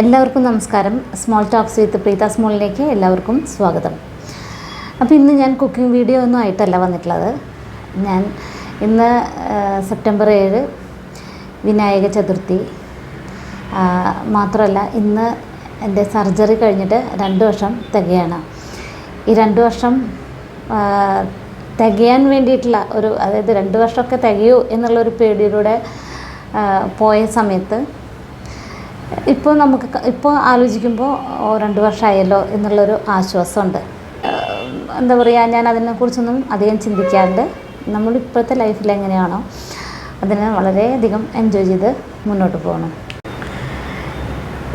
എല്ലാവർക്കും നമസ്കാരം. Small talks with Preetha സ്മോളിലേക്ക് എല്ലാവർക്കും സ്വാഗതം. അപ്പോൾ ഇന്ന് ഞാൻ കുക്കിംഗ് വീഡിയോ ഒന്നും ആയിട്ടല്ല വന്നിട്ടുള്ളത്. ഞാൻ ഇന്ന് സെപ്റ്റംബർ ഏഴ് വിനായക ചതുർത്ഥി. മാത്രമല്ല ഇന്ന് എന്റെ സർജറി കഴിഞ്ഞിട്ട് രണ്ട് വർഷം തികയാണ്. ഈ രണ്ട് വർഷം തികയാൻ വേണ്ടിയിട്ടുള്ള ഒരു അതായത് രണ്ട് വർഷമൊക്കെ തികയൂ എന്നുള്ളൊരു പേടിയിലൂടെ പോയ സമയത്ത് ഇപ്പോൾ നമുക്ക് ഇപ്പോൾ ആലോചിക്കുമ്പോൾ രണ്ട് വർഷമായല്ലോ എന്നുള്ളൊരു ആശ്വാസമുണ്ട്. എന്താ പറയുക ഞാൻ അതിനെക്കുറിച്ചൊന്നും അധികം ചിന്തിക്കാറുണ്ട് നമ്മൾ ഇപ്പോഴത്തെ ലൈഫിൽ എങ്ങനെയാണോ അതിനെ വളരെയധികം എൻജോയ് ചെയ്ത് മുന്നോട്ട് പോകണം.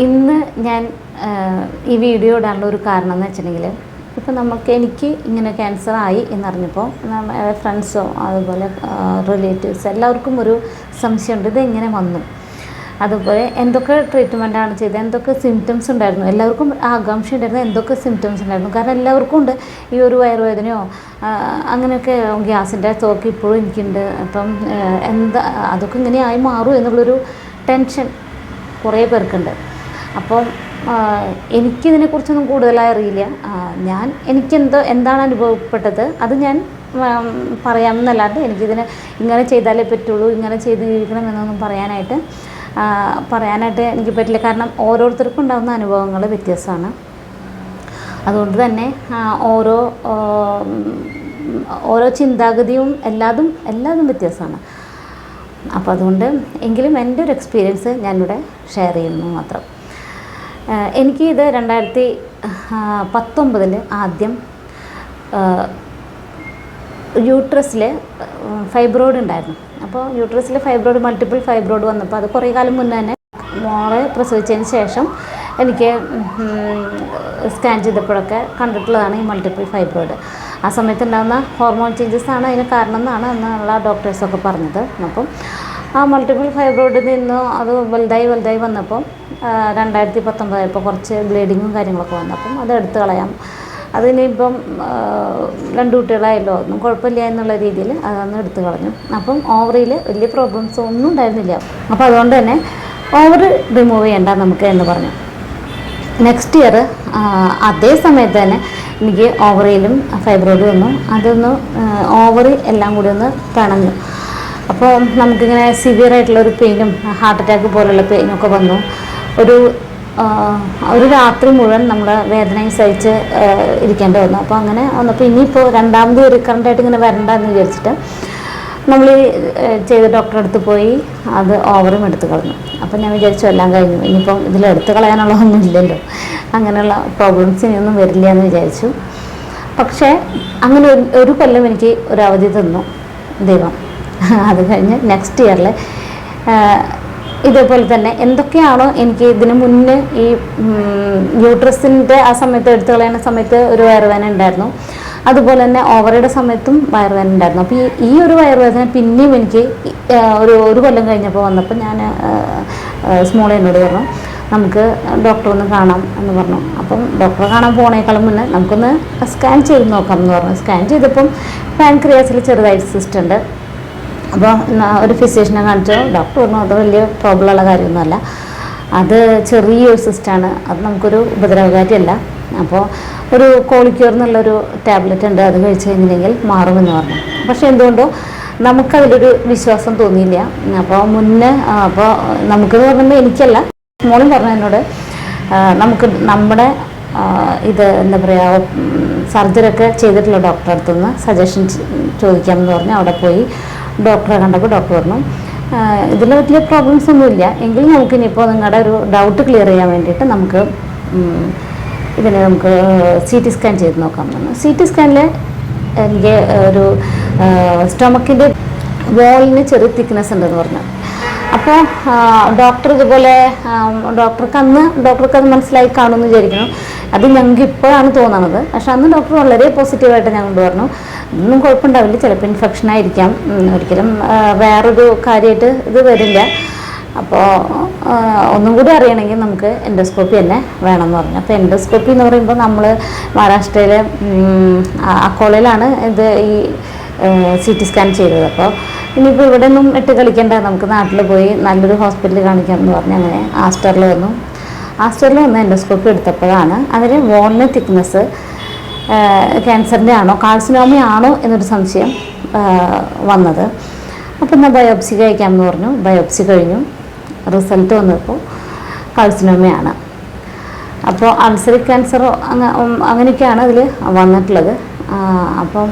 ഇന്ന് ഞാൻ ഈ വീഡിയോ ഇടാനുള്ള ഒരു കാരണം എന്ന് വെച്ചിട്ടുണ്ടെങ്കിൽ ഇപ്പോൾ നമുക്ക് എനിക്ക് ഇങ്ങനെ ക്യാൻസർ ആയി എന്നറിഞ്ഞപ്പോൾ ഫ്രണ്ട്സോ അതുപോലെ റിലേറ്റീവ്സ് എല്ലാവർക്കും ഒരു സംശയമുണ്ട്. ഇതെങ്ങനെ വന്നു? അതുപോലെ എന്തൊക്കെ ട്രീറ്റ്മെന്റാണ് ചെയ്തത്? എന്തൊക്കെ സിംറ്റംസ് ഉണ്ടായിരുന്നു? എല്ലാവർക്കും ആകാംക്ഷ ഉണ്ടായിരുന്നു എന്തൊക്കെ സിംറ്റംസ് ഉണ്ടായിരുന്നു? കാരണം എല്ലാവർക്കും ഉണ്ട്. ഈ ഒരു വയറുവേദനയോ അങ്ങനെയൊക്കെ ഗ്യാസിന്റെ തോക്ക് ഇപ്പോഴും എനിക്കുണ്ട്. അപ്പം എന്താ അതൊക്കെ ഇങ്ങനെയായി മാറും എന്നുള്ളൊരു ടെൻഷൻ കുറേ പേർക്കുണ്ട്. അപ്പം എനിക്കിതിനെക്കുറിച്ചൊന്നും കൂടുതലായി അറിയില്ല. ഞാൻ എനിക്കെന്തോ എന്താണ് അനുഭവപ്പെട്ടത്? അത് ഞാൻ പറയാമെന്നല്ലാണ്ട് എനിക്കിതിനെ ഇങ്ങനെ ചെയ്താലേ പറ്റുള്ളൂ ഇങ്ങനെ ചെയ്ത് ജീവിക്കണം എന്നൊന്നും പറയാനായിട്ട് പറയാനായിട്ട് എനിക്ക് പറ്റില്ല. കാരണം ഓരോരുത്തർക്കും ഉണ്ടാകുന്ന അനുഭവങ്ങൾ വ്യത്യാസമാണ്. അതുകൊണ്ട് തന്നെ ഓരോ ഓരോ ചിന്താഗതിയും എല്ലാതും എല്ലാതും വ്യത്യാസമാണ്. അപ്പോൾ അതുകൊണ്ട് എങ്കിലും എന്റെ ഒരു എക്സ്പീരിയൻസ് ഞാനിവിടെ ഷെയർ ചെയ്യുന്നു മാത്രം. എനിക്ക് ഇത് രണ്ടായിരത്തി പത്തൊമ്പതിൽ ആദ്യം യൂട്രസിൽ ഫൈബ്രോയിഡ് ഉണ്ടായിരുന്നു. അപ്പോൾ യൂട്രസിൽ ഫൈബ്രോയിഡ് മൾട്ടിപ്പിൾ ഫൈബ്രോയിഡ് വന്നപ്പോൾ അത് കുറേ കാലം മുന്നേ തന്നെ മോളെ പ്രസവിച്ചതിന് ശേഷം എനിക്ക് സ്കാൻ ചെയ്തപ്പോഴൊക്കെ കണ്ടിട്ടുള്ളതാണ് ഈ മൾട്ടിപ്പിൾ ഫൈബ്രോയിഡ് ആ സമയത്ത് ഉണ്ടാകുന്ന ഹോർമോൺ ചേഞ്ചസ് ആണ് അതിന് കാരണം എന്നാണ് എന്നുള്ള ഡോക്ടേഴ്സൊക്കെ പറഞ്ഞത്. അപ്പം ആ മൾട്ടിപ്പിൾ ഫൈബ്രോയിഡിൽ നിന്ന് അത് വലുതായി വലുതായി വന്നപ്പം രണ്ടായിരത്തി പത്തൊമ്പതായപ്പോൾ കുറച്ച് ബ്ലീഡിങ്ങും കാര്യങ്ങളൊക്കെ വന്നപ്പം അത് എടുത്തു കളയാം. അതിനിപ്പം രണ്ട് കുട്ടികളായല്ലോ ഒന്നും കുഴപ്പമില്ല എന്നുള്ള രീതിയിൽ അതൊന്ന് എടുത്തു കളഞ്ഞു. അപ്പം ഓവറിയിൽ വലിയ പ്രോബ്ലംസ് ഒന്നും ഉണ്ടായിരുന്നില്ല. അപ്പോൾ അതുകൊണ്ട് തന്നെ ഓവർ റിമൂവ് ചെയ്യണ്ട നമുക്ക് എന്ന് പറഞ്ഞു. നെക്സ്റ്റ് ഇയർ അതേ സമയത്ത് തന്നെ എനിക്ക് ഓവറിയിലും ഫൈബ്രോയിഡ് വന്നു. അതൊന്ന് ഓവറി എല്ലാം കൂടി ഒന്ന് തണഞ്ഞു. അപ്പോൾ നമുക്കിങ്ങനെ സിവിയർ ആയിട്ടുള്ള ഒരു പെയിനും ഹാർട്ട് അറ്റാക്ക് പോലുള്ള പെയിനും ഒക്കെ വന്നു. ഒരു ഒരു രാത്രി മുഴുവൻ നമ്മൾ വേദനയും സഹിച്ച് ഇരിക്കേണ്ടി വന്നു. അപ്പോൾ അങ്ങനെ വന്നപ്പോൾ ഇനിയിപ്പോൾ രണ്ടാമത് ആയിട്ട് ഇങ്ങനെ വരണ്ട എന്ന് വിചാരിച്ചിട്ട് നമ്മൾ ഈ ചെയ്ത ഡോക്ടറെ അടുത്ത് പോയി അത് ഓവറും എടുത്തു കളഞ്ഞു. അപ്പം ഞാൻ വിചാരിച്ചു എല്ലാം കഴിഞ്ഞു. ഇനിയിപ്പം ഇതിൽ എടുത്ത് കളയാനുള്ളതൊന്നും ഇല്ലല്ലോ. അങ്ങനെയുള്ള പ്രോബ്ലംസ് ഇനിയൊന്നും വരില്ല എന്ന് വിചാരിച്ചു. പക്ഷേ അങ്ങനെ ഒരു ഒരു കൊല്ലം എനിക്ക് ഒരു അവധി തന്നു ദൈവം. അത് കഴിഞ്ഞ് നെക്സ്റ്റ് ഇയറിൽ ഇതേപോലെ തന്നെ. എന്തൊക്കെയാണോ എനിക്ക് ഇതിനു മുന്നേ ഈ യൂട്രസിന്റെ ആ സമയത്ത് എടുത്തു കളയുന്ന സമയത്ത് ഒരു വയറുവേദന ഉണ്ടായിരുന്നു. അതുപോലെ തന്നെ ഓവറയുടെ സമയത്തും വയറുവേദന ഉണ്ടായിരുന്നു. അപ്പോൾ ഈ ഈ ഒരു വയറുവേദന പിന്നെയും എനിക്ക് ഒരു ഒരു കൊല്ലം കഴിഞ്ഞപ്പോൾ വന്നപ്പോൾ ഞാൻ സ്മോൾ എന്നോട് പറഞ്ഞു നമുക്ക് ഡോക്ടറെ ഒന്ന് കാണാം എന്ന് പറഞ്ഞു. അപ്പം ഡോക്ടറെ കാണാൻ പോണേക്കാളും മുന്നേ നമുക്കൊന്ന് സ്കാൻ ചെയ്ത് നോക്കാം എന്ന് പറഞ്ഞു. സ്കാൻ ചെയ്തപ്പം പാൻക്രിയാസിൽ ചെറുതായിട്ട് സിസ്റ്റ് ഉണ്ട്. അപ്പോൾ ഒരു ഫിസിഷ്യനെ കാണിച്ചു. ഡോക്ടർ പറഞ്ഞു അത് വലിയ പ്രോബ്ലം ഉള്ള കാര്യമൊന്നുമല്ല. അത് ചെറിയൊരു സിസ്റ്റാണ് അത് നമുക്കൊരു ഉപദ്രവകാരിയല്ല. അപ്പോൾ ഒരു കോളിക്യൂർ എന്നുള്ളൊരു ടാബ്ലറ്റ് ഉണ്ട്. അത് കഴിച്ച് കഴിഞ്ഞിട്ടുണ്ടെങ്കിൽ മാറുമെന്ന് പറഞ്ഞു. പക്ഷേ എന്തുകൊണ്ടോ നമുക്കതിലൊരു വിശ്വാസം തോന്നിയില്ല. അപ്പോൾ മുന്നേ അപ്പോൾ നമുക്കെന്ന് പറയുമ്പോൾ എനിക്കല്ല. മോളും പറഞ്ഞു എന്നോട് നമുക്ക് നമ്മുടെ ഇത് എന്താ പറയുക സർജറി ഒക്കെ ചെയ്തിട്ടുള്ള ഡോക്ടറെ അടുത്തുനിന്ന് സജഷൻ ചോദിക്കാമെന്ന് പറഞ്ഞ്. അവിടെ പോയി ഡോക്ടറെ കണ്ടപ്പോൾ ഡോക്ടർ പറഞ്ഞു ഇതിൽ വലിയ പ്രോബ്ലംസ് ഒന്നുമില്ല എങ്കിൽ നമുക്ക് ഇനിയിപ്പോൾ നിങ്ങളുടെ ഒരു ഡൗട്ട് ക്ലിയർ ചെയ്യാൻ വേണ്ടിയിട്ട് നമുക്ക് ഇതിനെ നമുക്ക് സി ടി സ്കാൻ ചെയ്ത് നോക്കാൻ പറഞ്ഞു. സി ടി സ്കാനിൽ എനിക്ക് ഒരു സ്റ്റൊമക്കിന്റെ വോളിന് ചെറിയ തിക്നെസ് ഉണ്ടെന്ന് പറഞ്ഞു. അപ്പോൾ ഡോക്ടർ ഇതുപോലെ ഡോക്ടർക്ക് അന്ന് ഡോക്ടർക്ക് അത് മനസ്സിലായി കാണുമെന്ന് വിചാരിക്കുന്നു. അത് ഞങ്ങൾക്ക് ഇപ്പോഴാണ് തോന്നുന്നത് പക്ഷെ അന്ന് ഡോക്ടർ വളരെ പോസിറ്റീവായിട്ട് ഞങ്ങളോട് പറഞ്ഞു ഒന്നും കുഴപ്പമുണ്ടാവില്ല ചിലപ്പോൾ ഇൻഫെക്ഷൻ ആയിരിക്കാം. ഒരിക്കലും വേറൊരു കാര്യമായിട്ട് ഇത് വരില്ല. അപ്പോൾ ഒന്നും കൂടി അറിയണമെങ്കിൽ നമുക്ക് എൻഡോസ്കോപ്പി തന്നെ വേണമെന്ന് പറഞ്ഞു. അപ്പോൾ എൻഡോസ്കോപ്പി എന്ന് പറയുമ്പോൾ നമ്മൾ മഹാരാഷ്ട്രയിലെ അക്കോളയിലാണ് ഇത് ഈ സി ടി സ്കാൻ ചെയ്തത്. അപ്പോൾ ഇനിയിപ്പോൾ ഇവിടെ ഒന്നും ഇട്ട് കളിക്കേണ്ട. നമുക്ക് നാട്ടിൽ പോയി നല്ലൊരു ഹോസ്പിറ്റലിൽ കാണിക്കാം എന്ന് പറഞ്ഞ് അങ്ങനെ ആസ്റ്ററിൽ വന്നു. ആസ്റ്ററിൽ വന്ന് എൻഡോസ്കോപ്പ് എടുത്തപ്പോഴാണ് അവർ വോളിന് തിക്നെസ് ക്യാൻസറിന്റെ ആണോ കാർസിനോമി ആണോ എന്നൊരു സംശയം വന്നത്. അപ്പോൾ എന്നാൽ ബയോപ്സി കഴിക്കാം എന്ന് പറഞ്ഞു. ബയോപ്സി കഴിഞ്ഞു. റിസൾട്ട് വന്നപ്പോൾ കാർസിനോമയാണ് അപ്പോൾ അൾസറി ക്യാൻസറോ അങ്ങനെയൊക്കെയാണ് അതിൽ വന്നിട്ടുള്ളത്. അപ്പം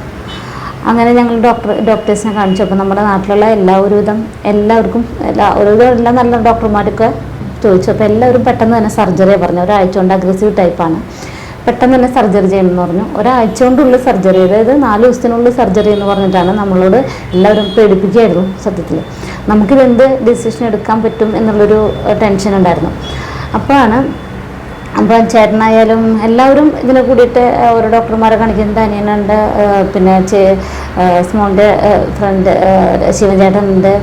അങ്ങനെ ഞങ്ങൾ ഡോക്ടർ ഡോക്ടേഴ്സിനെ കാണിച്ചു. അപ്പോൾ നമ്മുടെ നാട്ടിലുള്ള എല്ലാ ഒരുവിധം എല്ലാവർക്കും എല്ലാ ഒരുവിധം എല്ലാ നല്ല ഡോക്ടർമാരൊക്കെ ചോദിച്ചു. അപ്പോൾ എല്ലാവരും പെട്ടെന്ന് തന്നെ സർജറിയാണ് പറഞ്ഞു. ഒരാഴ്ച കൊണ്ട് അഗ്രസീവ് ടൈപ്പാണ് പെട്ടെന്ന് തന്നെ സർജറി ചെയ്യണമെന്ന് പറഞ്ഞു. ഒരാഴ്ച കൊണ്ടുള്ളിൽ സർജറി അതായത് നാല് ദിവസത്തിനുള്ളിൽ സർജറി എന്ന് പറഞ്ഞിട്ടാണ് നമ്മളോട് എല്ലാവരും പേടിപ്പിക്കുകയായിരുന്നു സത്യത്തിൽ നമുക്കിതെന്ത് ഡിസിഷൻ എടുക്കാൻ പറ്റും എന്നുള്ളൊരു ടെൻഷൻ ഉണ്ടായിരുന്നു. അപ്പോഴാണ് അപ്പോൾ ചേട്ടനായാലും എല്ലാവരും ഇതിനെ കൂടിയിട്ട് ഓരോ ഡോക്ടർമാരെ കാണിക്കുന്നത് അനിയനുണ്ട് പിന്നെ ചേ സ്മോളിന്റെ ഫ്രണ്ട് ശിവചേട്ടനുണ്ട്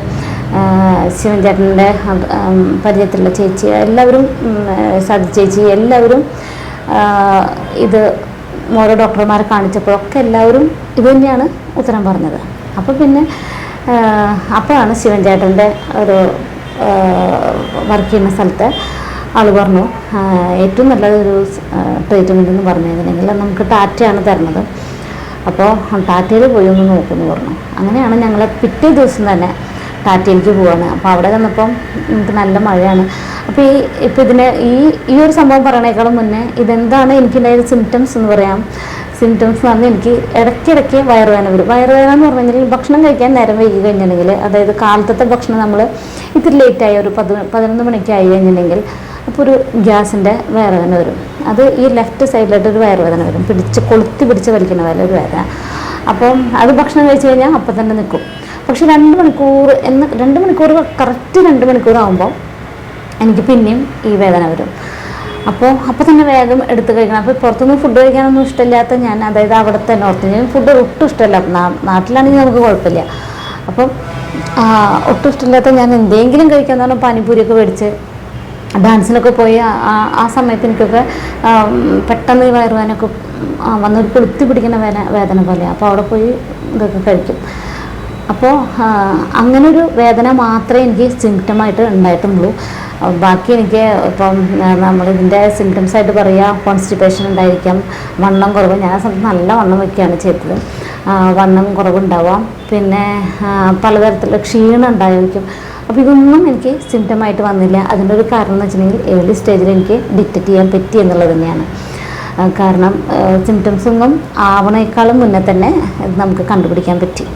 ശിവചേട്ടന്റെ പരിചയത്തിലുള്ള ചേച്ചി എല്ലാവരും സതി ചേച്ചി എല്ലാവരും ഇത് ഓരോ ഡോക്ടർമാരെ കാണിച്ചപ്പോഴൊക്കെ എല്ലാവരും ഇത് തന്നെയാണ് ഉത്തരം പറഞ്ഞത്. അപ്പോൾ പിന്നെ അപ്പോഴാണ് ശിവൻചേട്ടന്റെ ഒരു വർക്ക് ചെയ്യുന്ന സ്ഥലത്ത് ആൾ പറഞ്ഞു. ഏറ്റവും നല്ലൊരു ട്രീറ്റ്മെന്റ് എന്ന് പറഞ്ഞു കഴിഞ്ഞിട്ടുണ്ടെങ്കിൽ നമുക്ക് ടാറ്റയാണ് തരുന്നത്. അപ്പോൾ ടാറ്റയിൽ പോയി ഒന്ന് നോക്കുമെന്ന് പറഞ്ഞു. അങ്ങനെയാണ് ഞങ്ങൾ പിറ്റേ ദിവസം തന്നെ ടാറ്റയിലേക്ക് പോവാണ്. അപ്പോൾ അവിടെ ചെന്നപ്പം നമുക്ക് നല്ല മഴയാണ്. അപ്പോൾ ഈ ഇപ്പോൾ ഇതിനെ ഈ ഈ ഒരു സംഭവം പറയണേക്കാളും മുന്നേ ഇതെന്താണ് എനിക്കുണ്ടായ സിംറ്റംസ് എന്ന് പറയാം. സിംറ്റംസ് എന്ന് പറഞ്ഞാൽ എനിക്ക് ഇടയ്ക്കിടയ്ക്ക് വയറുവേദന വരും. വയറുവേദന എന്ന് പറഞ്ഞു കഴിഞ്ഞാൽ ഭക്ഷണം കഴിക്കാൻ നേരം വൈകി കഴിഞ്ഞിട്ടുണ്ടെങ്കിൽ അതായത് കാലത്തത്തെ ഭക്ഷണം നമ്മൾ ഇത്തിരി ലേറ്റായി ഒരു പതി പതിനൊന്ന് മണിക്കായി കഴിഞ്ഞിട്ടുണ്ടെങ്കിൽ അപ്പോൾ ഒരു ഗ്യാസിന്റെ വയറുവേദന വരും. അത് ഈ ലെഫ്റ്റ് സൈഡിലായിട്ട് ഒരു വയറുവേദന വരും. പിടിച്ച് കൊളുത്തി പിടിച്ച് വലിക്കുന്ന പോലെ ഒരു വേദന. അപ്പം അത് ഭക്ഷണം കഴിച്ച് കഴിഞ്ഞാൽ അപ്പം തന്നെ നിൽക്കും. പക്ഷെ രണ്ട് മണിക്കൂർ എന്ന് രണ്ട് മണിക്കൂർ കറക്റ്റ് രണ്ട് മണിക്കൂർ ആകുമ്പോൾ എനിക്ക് പിന്നെയും ഈ വേദന വരും. അപ്പോൾ അപ്പോൾ തന്നെ വേഗം എടുത്ത് കഴിക്കണം. അപ്പോൾ പുറത്തുനിന്ന് ഫുഡ് കഴിക്കാനൊന്നും ഇഷ്ടമില്ലാത്ത ഞാൻ അതായത് അവിടെ തന്നെ ഓർത്ത് ഞാൻ ഫുഡ് ഒട്ടും ഇഷ്ടമല്ല. നാട്ടിലാണെങ്കിൽ നമുക്ക് കുഴപ്പമില്ല. അപ്പം ഒട്ടും ഇഷ്ടമില്ലാത്ത ഞാൻ എന്തെങ്കിലും കഴിക്കാന്ന് പറഞ്ഞാൽ പാനിപ്പൂരിയൊക്കെ മേടിച്ച് ഡാൻസിനൊക്കെ പോയി ആ- സമയത്ത് എനിക്കൊക്കെ പെട്ടെന്ന് വയറുവേനൊക്കെ വന്നൊരു കൊളുത്തി പിടിക്കുന്ന വേദന വേദന പോലെ അപ്പോൾ അവിടെ പോയി ഇതൊക്കെ കഴിക്കും. അപ്പോൾ അങ്ങനൊരു വേദന മാത്രമേ എനിക്ക് സിംറ്റമായിട്ട് ഉണ്ടായിട്ടുള്ളൂ. ബാക്കി എനിക്ക് ഇപ്പം നമ്മളിതിന്റെ സിംറ്റംസ് ആയിട്ട് പറയുക കോൺസ്റ്റിപ്പേഷൻ ഉണ്ടായിരിക്കാം വണ്ണം കുറവ്. ഞാൻ ആ സമയത്ത് നല്ല വണ്ണം വയ്ക്കുകയാണ് ചെയ്തത്. വണ്ണം കുറവുണ്ടാവാം. പിന്നെ പലതരത്തിലുള്ള ക്ഷീണം ഉണ്ടായിരിക്കും. അപ്പോൾ ഇതൊന്നും എനിക്ക് സിംറ്റമായിട്ട് വന്നില്ല. അതിന്റെ ഒരു കാരണം എന്ന് വെച്ചിട്ടുണ്ടെങ്കിൽ ഏർലി സ്റ്റേജിൽ എനിക്ക് ഡിറ്റക്റ്റ് ചെയ്യാൻ പറ്റി എന്നുള്ളത് തന്നെയാണ്. കാരണം സിംറ്റംസ് ഒന്നും ആവണേക്കാളും മുന്നേ തന്നെ നമുക്ക് കണ്ടുപിടിക്കാൻ പറ്റി.